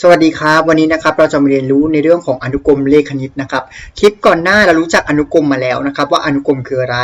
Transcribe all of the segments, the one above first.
สวัสดีครับ วันนี้นะครับเราจะมาเรียนรู้ในเรื่องของอนุกรมเลขคณิตนะครับคลิปก่อนหน้าเรารู้จักอนุกรมมาแล้วนะครับ ว่าอนุกรมคืออะไร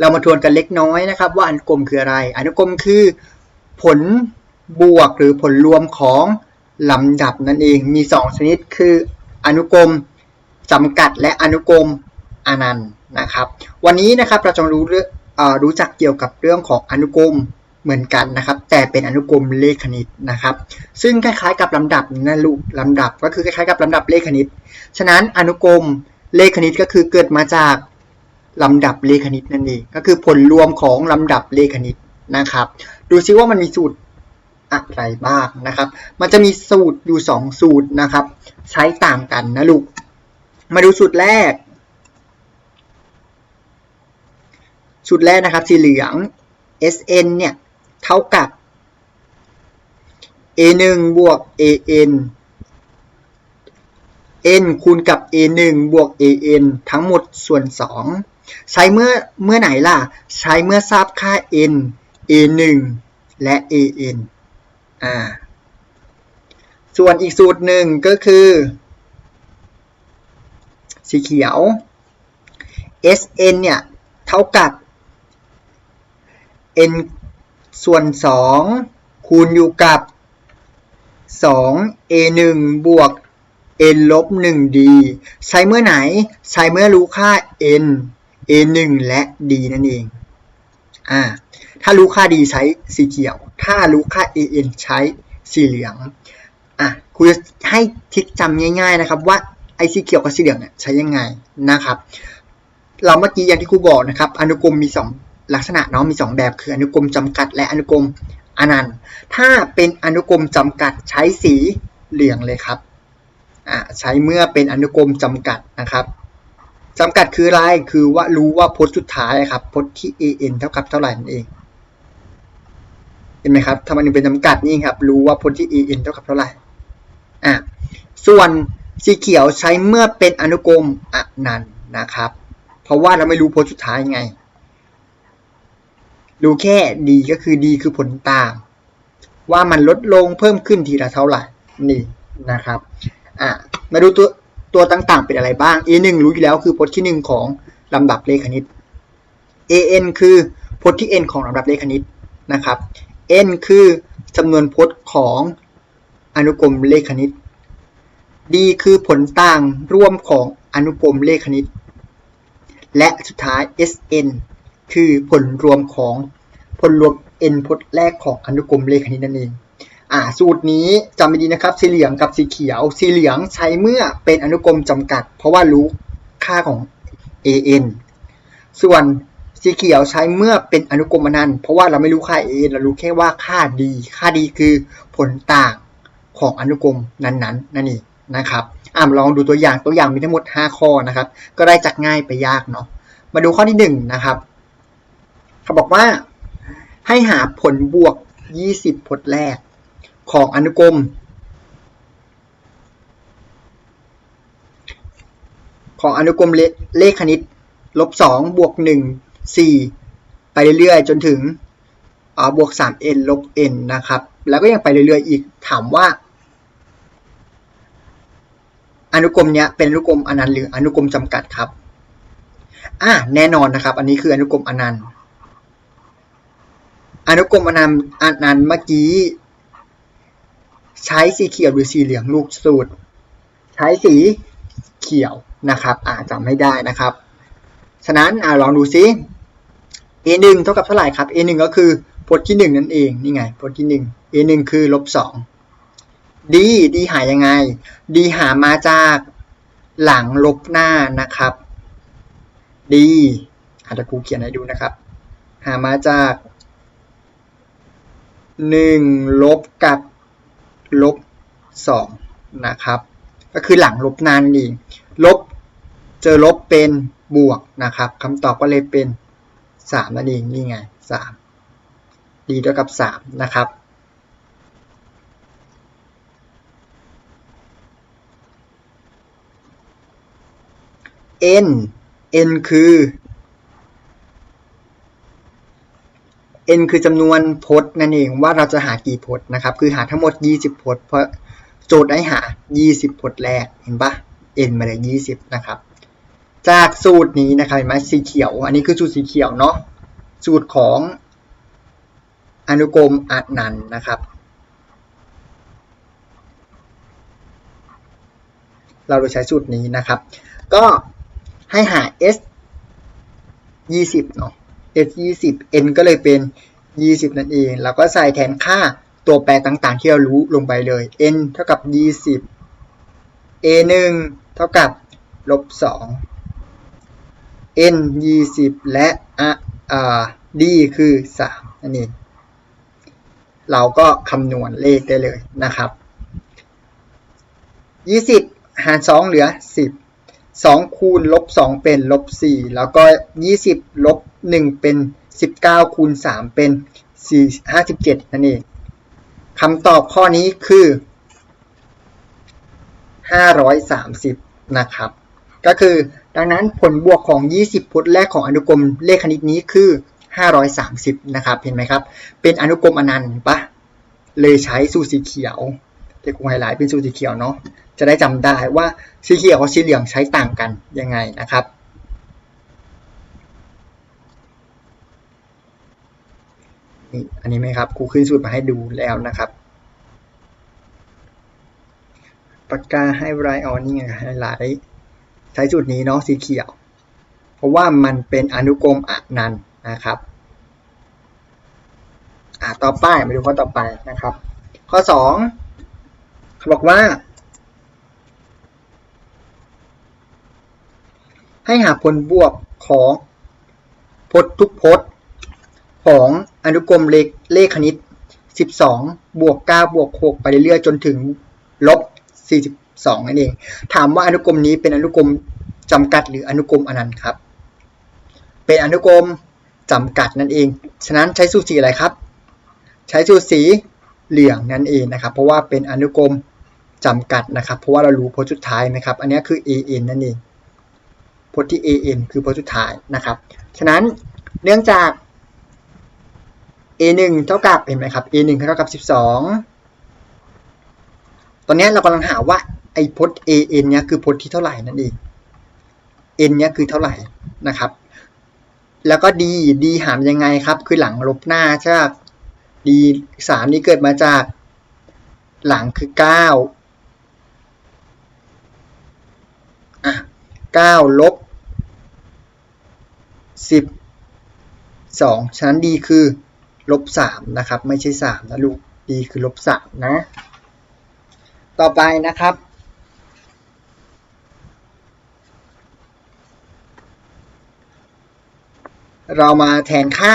เรามาทวนกันเล็กน้อยนะครับ ว่าอนุกรมคืออะไร อนุกรมคือ ผลบวกหรือผลรวมของลำดับนั่นเองมี 2 ชนิดคืออนุกรมจำกัดและอนุกรมอนันต์นะครับ วันนี้นะครับเราจะรู้เรื่องเอ่อรู้จักเกี่ยวกับเรื่องของอนุกรม เหมือนกันนะครับ แต่เป็นอนุกรมเลขคณิตนะครับ ซึ่งคล้ายๆกับลำดับนะลูกลำดับก็คือคล้ายๆกับลำดับเลขคณิต ฉะนั้นอนุกรมเลขคณิตก็คือเกิดมาจากลำดับเลขคณิตนั่นเองก็คือผลรวมของลำดับเลขคณิตนะครับ ดูซิว่ามันมีสูตรอะไรบ้างนะครับ มันจะมีสูตรอยู่ 2 สูตรนะครับ ใช้ต่างกันนะลูก มาดูสูตรแรก สูตรแรกนะครับสีเหลือง SN เนี่ย เท่ากับ a 1บวก an n คูณกับ a 1บวก an ทั้งหมดส่วน 2 ใช้เมื่อเมื่อไหนล่ะ ใช้เมื่อทราบค่า n a 1และ an อ่า ส่วนอีกสูตรหนึ่งก็คือ สีเขียว sn เนี่ย เท่ากับ n ส่วน 2 คูณอยู่กับ 2 a 1 บวก n ลบ 1d ใช้เมื่อไหน ใช้เมื่อรู้ค่า n a 1 และ d นั่นเอง อ่า ถ้ารู้ค่า d ใช้สีเขียว ถ้ารู้ค่า a n ใช้สีเหลือง อะครูจะให้ทิศจำง่าย ๆ นะครับ ว่าไอ้สีเขียวกับสีเหลืองเนี่ยใช้ยังไงนะครับ เราเมื่อกี้อย่างที่ครูบอกนะครับ อนุกรมมี 2 ลักษณะเนาะมี 2 แบบคืออนุกรมจำกัด และอนุกรมอนันต์ ถ้าเป็นอนุกรมจำกัดใช้สีเหลืองเลยครับใช้เมื่อเป็นอนุกรมจำกัดนะครับจำกัดคืออะไรคือว่ารู้ว่าพจน์สุดท้ายครับพจน์ที่ an เท่ากับเท่าไหร่นั่นเองเห็นไหมครับทำไมถึงเป็นจำกัดนี่ครับ รู้ว่าพจน์ที่ an เท่ากับเท่าไหร่อ่าส่วนสีเขียวใช้เมื่อเป็นอนุกรมอนันต์นะครับ เพราะว่าเราไม่รู้พจน์สุดท้ายไง รู้แค่ d ก็คือ d คือผลต่างว่ามันลดลงเพิ่มขึ้นทีละเท่าไหร่นี่นะครับอะมาดูตัวตัวต่างๆเป็นอะไรบ้าง a 1รู้อยู่แล้วคือพจน์ที่ 1 ของลำดับเลขคณิต an คือพจน์ที่ n ของลำดับเลขคณิตนะครับ n คือจำนวนพจน์ของอนุกรมเลขคณิต d คือผลต่างร่วมของอนุกรมเลขคณิต และสุดท้าย sn คือผลรวมของผลรวม n พจน์แรกของอนุกรมเลขคณิตนั่นเองอ่าสูตรนี้จำไม่ดีนะครับ สีเหลืองกับสีเขียว สีเหลืองใช้เมื่อเป็นอนุกรมจำกัด เพราะว่ารู้ค่าของ an ส่วนสีเขียวใช้เมื่อเป็นอนุกรมอนันต์เพราะว่าเราไม่รู้ค่า an เรารู้แค่ว่าค่า d ค่า d คือผลต่างของอนุกรมนั้นๆนั่นเองนะครับอ่าลองดูตัวอย่างตัวอย่างมีทั้งหมด 5 ข้อนะครับ ก็ได้จากง่ายไปยากเนาะมาดูข้อที่1นะครับ เขาบอกว่าให้หาผลบวก 20พจน์แรก ของอนุกรม ของอนุกรมเลเลขคณิตลบ2บวก 1 4 ไปเรื่อยๆ จนถึงอ่าบวก 3n ลบ n นะครับ แล้วก็ยังไปเรื่อยๆ อีกถามว่า อนุกรมเนี้ยเป็นอนุกรมอนันต์หรืออนุกรมจำกัดครับ อ่าแน่นอนนะครับ อันนี้คืออนุกรมอนันต์ อนุกรมอนันต์อนันต์เมื่อกี้ ใช้สีเขียวหรือสีเหลืองลูกสูตร ใช้สีเขียวนะครับอาจำไม่ได้นะครับ ฉะนั้นอลองดูซิ a 1เท่ากับเท่าไหร่ครับ a 1ก็คือพจน์ที่ 1 นั่นเอง นี่ไงพจน์ที่ 1 a 1คือลบ2 d d หายังไง d หามาจากหลังลบหน้านะครับ d อาจจะครูเขียนให้ดูนะครับ หามาจาก 1ลบกับลบ2นะครับ ก็คือหลังลบนานเองลบเจอลบเป็นบวกนะครับคำตอบก็เลยเป็น3นั่นเองนี่ไง3ดีเท่ากับ3นะครับ n n คือ n คือจำนวนพจน์นั่นเองว่าเราจะหากี่พจน์นะครับ คือหาทั้งหมด 20 พจน์เพราะโจทย์ให้หา 20 พจน์แรกเห็นปะ n มาเลย 20 นะครับ จากสูตรนี้นะครับเห็นไหมสีเขียว อันนี้คือสูตรสีเขียวเนาะสูตรของอนุกรมอนันต์นะครับ เราจะใช้สูตรนี้นะครับ ก็ให้หา s 20 เนาะ s 20 n ก็เลยเป็น 20 นั่นเองแล้วก็ใส่แทนค่าตัวแปรต่างๆ ที่เรารู้ลงไปเลย n เท่ากับ 20 a 1เท่ากับลบ 2 n 20 และอ่า d คือ 3 นั่นเอง เราก็คำนวณเลขได้เลยนะครับ 20 หาร 2 เหลือ 10 2 คูณลบ 2 เป็นลบ 4 แล้วก็ 20 ลบ 1 เป็น 19 คูณ 3 เป็น 4 57 นั่นเองคำตอบข้อนี้คือ 530 นะครับ ก็คือดังนั้นผลบวกของ 20 พจน์แรกของอนุกรมเลขคณิตนี้คือ 530 นะครับ เห็นไหมครับ เป็นอนุกรมอนันต์ปะเลยใช้สูตรสีเขียวที่ครูไฮไลท์เป็นสูตรสีเขียวเนาะจะได้จำได้ว่าสีเขียวกับสีเหลืองใช้ต่างกันยังไงนะครับ นี่อันนี้ไหมครับครูขึ้นสูตรมาให้ดูแล้วนะครับปากกาให้ไรออนนี่ไงไฮไลท์ใช้สูตรนี้เนาะสีเขียว เพราะว่ามันเป็นอนุกรมอนันต์นะครับอ่าต่อไปมาดูข้อต่อไปนะครับ ข้อสองเขาบอกว่า ให้หาผลบวกของพจน์ทุกพจน์ของ อนุกรมเลขเลขคณิต 12 บวก 9 บวก 6 ไปเรื่อยๆจนถึงลบ 42 นั่นเอง ถามว่าอนุกรมนี้เป็นอนุกรมจำกัดหรืออนุกรมอนันต์ครับ เป็นอนุกรมจำกัดนั่นเอง ฉะนั้นใช้สูตรสีอะไรครับ ใช้สูตรสีเหลืองนั่นเองนะครับ เพราะว่าเป็นอนุกรมจำกัดนะครับ เพราะว่าเรารู้พจน์สุดท้ายไหมครับ อันนี้คือ an นั่นเองพจน์ที่ an คือพจน์สุดท้ายนะครับ ฉะนั้นเนื่องจาก a 1เท่ากับเห็นไหมครับ a 1เท่ากับ 12 ตอนนี้เรากำลังหาว่าไอ้พจน์ an เนี้ยคือพจน์ที่เท่าไหร่นั่นเอง n เนี้ยคือเท่าไหร่นะครับ แล้วก็ d d หารยังไงครับ คือหลังลบหน้าใช่ไหม d สามนี้เกิดมาจากหลังคือ 9 อะ 9 ลบ 10 2 ฉะนั้น d คือ ลบ3นะครับ ไม่ใช่3นะลูก d คือลบ3นะ ต่อไปนะครับ เรามาแทนค่า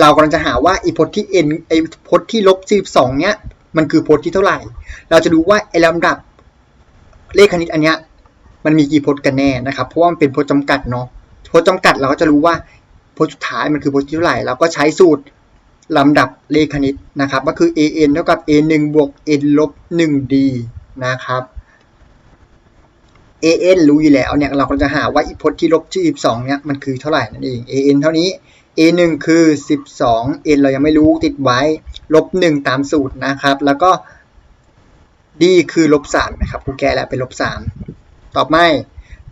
เรากำลังจะหาว่าไอ้พจน์ที่ n ไอพจน์ที่ลบ42เนี้ยมันคือพจน์ที่เท่าไหร่ เราจะดูว่าไอ้ลำดับเลขคณิตอันเนี้ยมันมีกี่พจน์กันแน่นะครับ เพราะว่ามันเป็นพจน์จำกัดเนาะ พจน์จำกัดเราก็จะรู้ว่าพจน์สุดท้ายมันคือพจน์ที่เท่าไหร่ เราก็ใช้สูตร ลำดับเลขคณิตนะครับ ก็คือ an เท่ากับ a 1บวก n ลบ 1d นะครับ an รู้อยู่แล้วเนี่ยเราก็จะหาว่าอีพจน์ที่ลบ42เนี่ยมันคือเท่าไหร่นั่นเอง an เท่านี้ a 1คือ 12 n เรายังไม่รู้ติดไว้ ลบ 1 ตามสูตรนะครับ แล้วก็ d คือลบ3นะครับครูแก้แล้วเป็นลบ3ต่อไป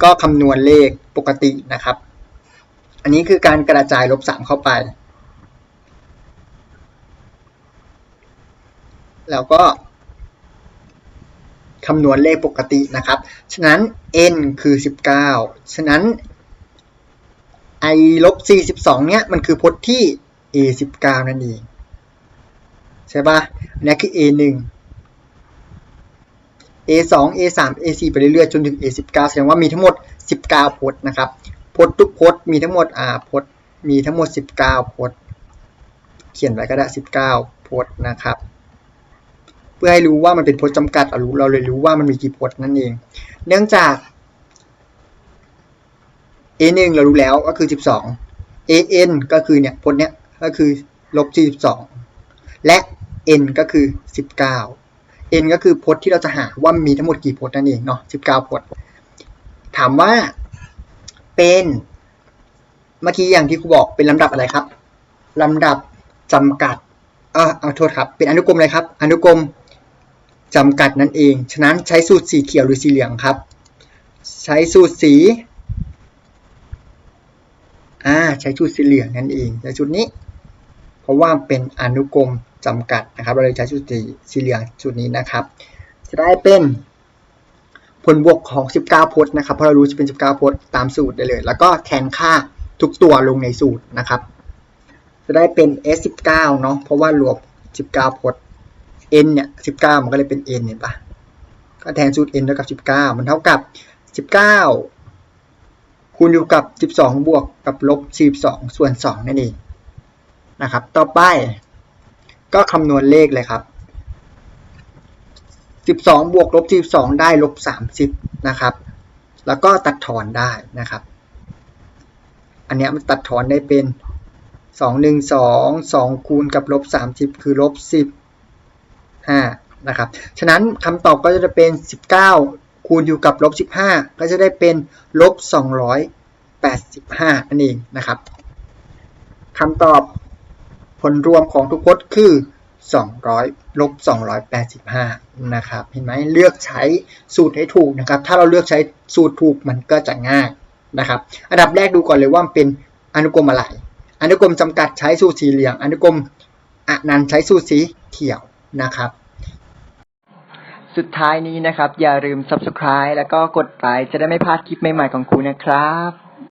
ก็คำนวณเลขปกตินะครับ อันนี้คือการกระจายลบ3เข้าไป แล้วก็คำนวณเลขปกตินะครับ ฉะนั้น n คือ 19 ฉะนั้น i ลบ42เนี่ยมันคือพจน์ที่ a 19นั่นเองใช่ปะอันนี้คือ a 1 a 2 a 3 a 4ไปเรื่อยๆ จนถึง a 19แสดงว่ามีทั้งหมด 19 พจน์นะครับ พจน์ทุกพจน์มีทั้งหมดอ่าพจน์มีทั้งหมด 19 พจน์ เขียนไว้ก็ได้ 19 พจน์นะครับ พื่อให้รู้ว่ามันเป็นพจน์จำกัดเรารู้เราเลยรู้ว่ามันมีกี่พจน์นั่นเอง เนื่องจาก a 1เรารู้แล้วก็คือ 12 an ก็คือเนี่ยพจน์เนี้ยก็คือลบ42และ n ก็คือ 19 n ก็คือพจน์ที่เราจะหาว่ามีทั้งหมดกี่พจน์นั่นเองเนาะ19 พจน์ ถามว่าเป็นเมื่อกี้อย่างที่ครูบอกเป็นลำดับอะไรครับลำดับจำกัดเออเอาโทษครับ เป็นอนุกรมอะไรครับ อนุกรม จำกัดนั่นเอง ฉะนั้นใช้สูตรสีเขียวหรือสีเหลืองครับ ใช้สูตรสีอ่าใช้ชุดสีเหลืองนั่นเองใช้ชุดนี้ เพราะว่าเป็นอนุกรมจำกัดนะครับ เราเลยใช้ชุดสีสีเหลืองชุดนี้นะครับ จะได้เป็นผลบวกของ 19พจน์นะครับเพราะเรารู้จะเป็น 19พจน์ตามสูตรได้เลย แล้วก็แทนค่าทุกตัวลงในสูตรนะครับ จะได้เป็น s 19 เนาะเพราะว่ารวม 19พจน์ n เนี่ย19มันก็เลยเป็น n เห็นปะก็แทนสูตร n เท่ากับ19มันเท่ากับ19คูณอยู่กับ12บวกกับลบ42ส่วน2นั่นเองนะครับ ต่อไป ก็คำนวณเลขเลยครับ12บวกลบ42ได้ลบ30นะครับ แล้วก็ตัดถอนได้นะครับ อันนี้มันตัดถอนได้เป็น2 1 2 2คูณกับลบ30คือลบ10 5นะครับ ฉะนั้นคำตอบก็จะเป็น 19 คูณอยู่กับลบ15 ก็จะได้เป็นลบ285 นั่นเองนะครับคำตอบผลรวมของทุกพจน์คือ 200ลบ285 นะครับ เห็นไหมเลือกใช้สูตรให้ถูกนะครับ ถ้าเราเลือกใช้สูตรถูกมันก็จะง่ายนะครับ อันดับแรกดูก่อนเลยว่ามันเป็นอนุกรมอะไร อนุกรมจำกัดใช้สูตรสีเหลือง อนุกรมอนันต์ใช้สูตรสีเขียว นะครับ สุดท้ายนี้นะครับ อย่าลืม subscribe แล้วก็กดไลค์จะได้ไม่พลาดคลิปใหม่ๆของครูนะครับ